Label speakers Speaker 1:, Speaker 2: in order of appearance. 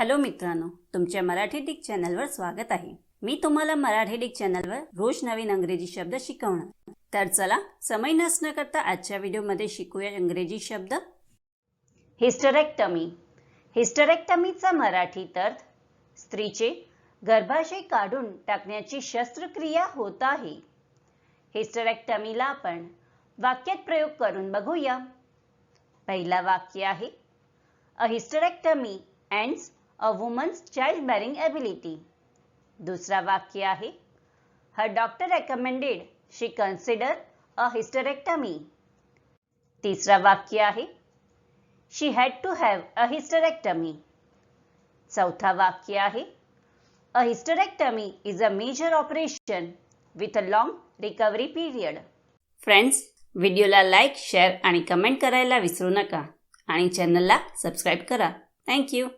Speaker 1: Hello मित्रांनो तुमच्या Marathi Dick चॅनलवर स्वागत आहे. मी तुम्हाला मराठी डिक चॅनलवर रोज नवीन अंग्रेजी शब्द शिकवणार. तर चला समय नसणं करता आजच्या व्हिडिओमध्ये शिकूया इंग्रजी शब्द. हिस्टरेक्टमी. हिस्टरेक्टमीचा मराठीत अर्थ स्त्रीचे गर्भाशय काढून टाकण्याची शस्त्रक्रिया होत आहे. हिस्टरेक्टमीला आपण वाक्यात प्रयोग करून बघूया. पहिला वाक्य आहे a hysterectomy ends a woman's child bearing ability दुसरा वाक्य आहे her doctor recommended she consider a hysterectomy तिसरा वाक्य आहे she had to have a hysterectomy चौथा वाक्य आहे a hysterectomy is a major operation with a long recovery period friends व्हिडिओला लाईक शेअर आणि कमेंट करायला विसरू नका. आणि चॅनलला सबस्क्राईब करा. थँक्यू